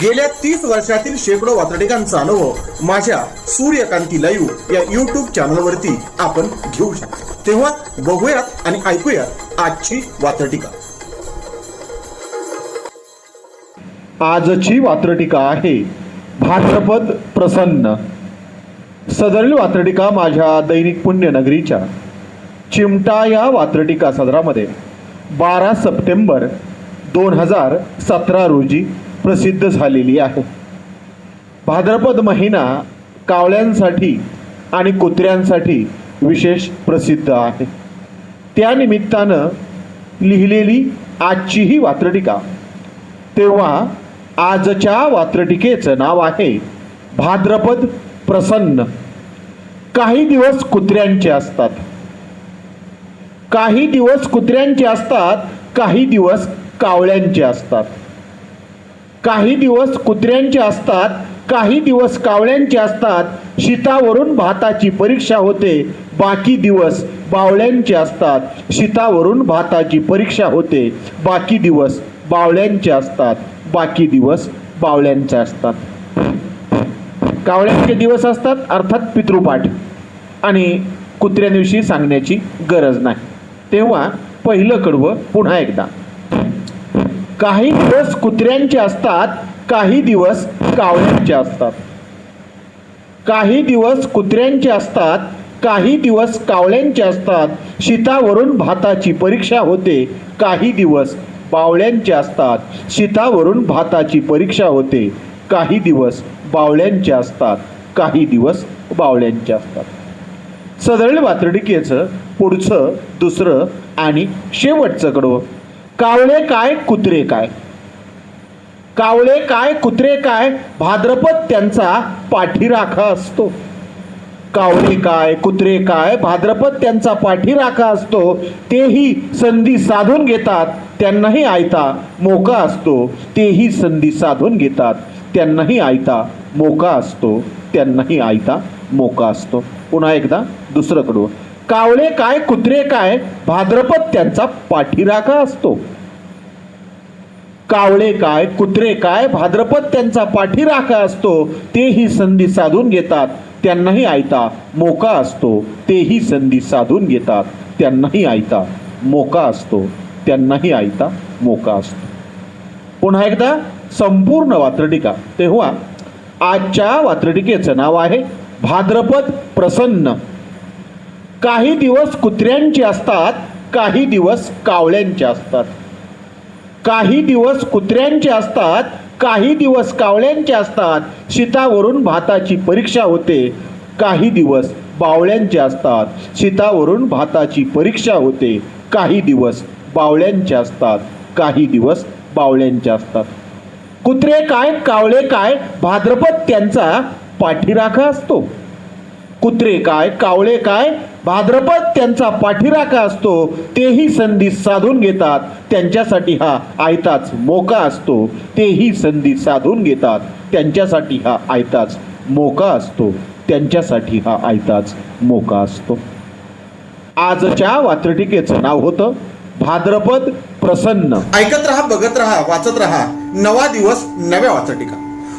गेल्या तीस वर्षातील शेकडो वातडिकांचा अनुभव माझ्या सूर्यकांती लाईव्ह या युट्यूब चॅनलवरती आपण घेऊ शकतो. तेव्हा बघूयात आणि ऐकूयात आजची वातडिका आजची वात्रटिका आहे भाद्रपद प्रसन्न. सदरील वात्रटिका माझ्या दैनिक पुण्यनगरीच्या चिमटा या वात्रटिका सदरामध्ये बारा सप्टेंबर दोन हजार सतरा रोजी प्रसिद्ध झालेली आहे. भाद्रपद महिना कावळ्यांसाठी आणि कुत्र्यांसाठी विशेष प्रसिद्ध आहे. त्यानिमित्तानं लिहिलेली आजची ही वात्रटिका तेव्हा आजच्या वात्रटिकेचं नाव आहे भाद्रपद प्रसन्न. काही दिवस कुत्र्यांचे असतात. काही दिवस कुत्र्यांचे असतात काही दिवस कावळ्यांचे असतात. काही दिवस कुत्र्यांचे असतात काही दिवस कावळ्यांचे असतात शीतावरून भाताची परीक्षा होते बाकी दिवस बावळ्यांचे असतात शीतावरून भाताची परीक्षा होते बाकी दिवस बावळ्यांचे असतात बाकी दिवस बावळ्यांचे असतात. कावळ्यांचे दिवस असतात अर्थात पितृपाठ. आणि कुत्र्यांविषयी सांगण्याची गरज नाही. तेव्हा पहिलं कडवं पुन्हा एकदा. काही दिवस कुत्र्यांचे असतात काही दिवस कावळ्यांचे असतात. काही दिवस कुत्र्यांचे असतात काही दिवस कावळ्यांचे असतात. शीतावरून भाताची परीक्षा होते काही दिवस बावळ्यांचे असतात. शीतावरून भाताची परीक्षा होते काही दिवस बावळ्यांचे असतात काही दिवस बावळ्यांचे असतात. सदळ वात्रटिकेचं पुढचं दुसरं आणि शेवटचं कडवं. कावळे काय कुत्रे काय? कावळे काय कुत्रे काय? भाद्रपद त्यांचा पाठीराखा असतो. कावळे काय कुत्रे काय? भाद्रपद त्यांचा पाठीराखा असतो. तेही संधी साधून घेतात. त्यांनाही आयता मोका असतो. तेही संधी साधून घेतात. त्यांनाही आयता मोका असतो. त्यांनाही आयता मोका असतो. पुन्हा एकदा दुसरं कडवं. कावळे काय कुत्रे काय भाद्रपद त्यांचा पाठीराखा असतो. कावळे काय कुत्रे काय भाद्रपद त्यांचा पाठीराखा असतो तेही संधी साधून घेतात. त्यांनाही आयता मोका असतो तेही संधी साधून घेतात. त्यांनाही आयता मोका असतो त्यांनाही आयता मोका असतो. पुन्हा एकदा संपूर्ण वात्रटिका. तेव्हा आजच्या वात्रटिकेचं नाव आहे भाद्रपद प्रसन्न. काही दिवस कुत्र्यांचे असतात काही दिवस कावळ्यांचे असतात. काही दिवस कुत्र्यांचे असतात काही दिवस कावळ्यांचे असतात. शीतावरून भाताची परीक्षा होते काही दिवस बावळ्यांचे असतात. शीतावरून भाताची परीक्षा होते काही दिवस बावळ्यांचे असतात काही दिवस बावळ्यांचे असतात. कुत्रे काय कावळे काय भाद्रपद त्यांचा पाठीराखा असतो. कुत्रे काय कावळे काय भाद्रपद त्यांचा पाठीराखा असतो तेही संधी साधून घेतात. त्यांच्यासाठी हा आयताच मोका असतो. तेही संधी साधून घेतात. त्यांच्यासाठी हा आयताच मोका असतो. त्यांच्यासाठी हा आयताच मोका असतो. आजच्या वात्रटिकेचं नाव होतं भाद्रपद प्रसन्न. ऐकत रहा बघत रहा वाचत रहा. नवा दिवस नव्या वाचटिका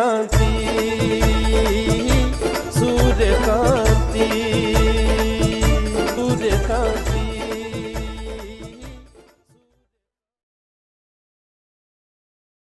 सूर्यकांती